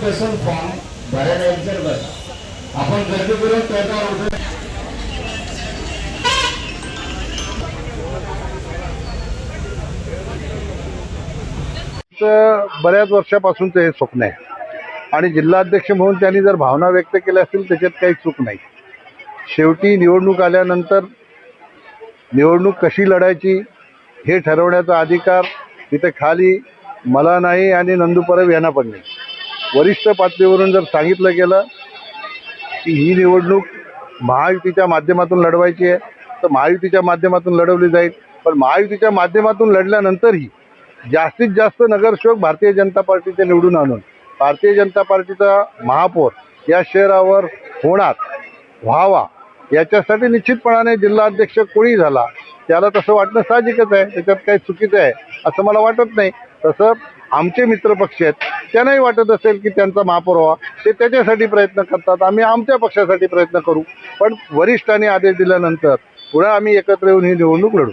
बसून फॉर्म बस आपण गर्दी करून त्याचा बऱ्याच वर्षापासूनचं हे स्वप्न आहे. आणि जिल्हाध्यक्ष म्हणून त्यांनी जर भावना व्यक्त केल्या असतील त्याच्यात काही चूक नाही. शेवटी निवडणूक आल्यानंतर निवडणूक कशी लढायची हे ठरवण्याचा अधिकार तिथे खाली मला नाही आणि नंदू परब यांना पण नाही. वरिष्ठ पातळीवरून जर सांगितलं गेलं की ही निवडणूक महायुतीच्या माध्यमातून लढवायची आहे तर महायुतीच्या माध्यमातून लढवली जाईल. पण महायुतीच्या माध्यमातून लढल्यानंतरही जास्तीत जास्त नगरसेवक भारतीय जनता पार्टीचे निवडून आणून भारतीय जनता पार्टीचा महापौर या शहरावर होणार व्हावा याच्यासाठी निश्चितपणाने जिल्हाध्यक्ष कोणी झाला. त्याला तसं वाटणं साहजिकच आहे. त्याच्यात काही चुकीचं आहे असं मला वाटत नाही. तसं आमचे मित्रपक्ष आहेत त्यांनाही वाटत असेल की त्यांचा महापौर व्हा ते त्याच्यासाठी प्रयत्न करतात. आम्ही आमच्या पक्षासाठी प्रयत्न करू. पण वरिष्ठांनी आदेश दिल्यानंतर पुन्हा आम्ही एकत्र येऊन ही निवडणूक लढू.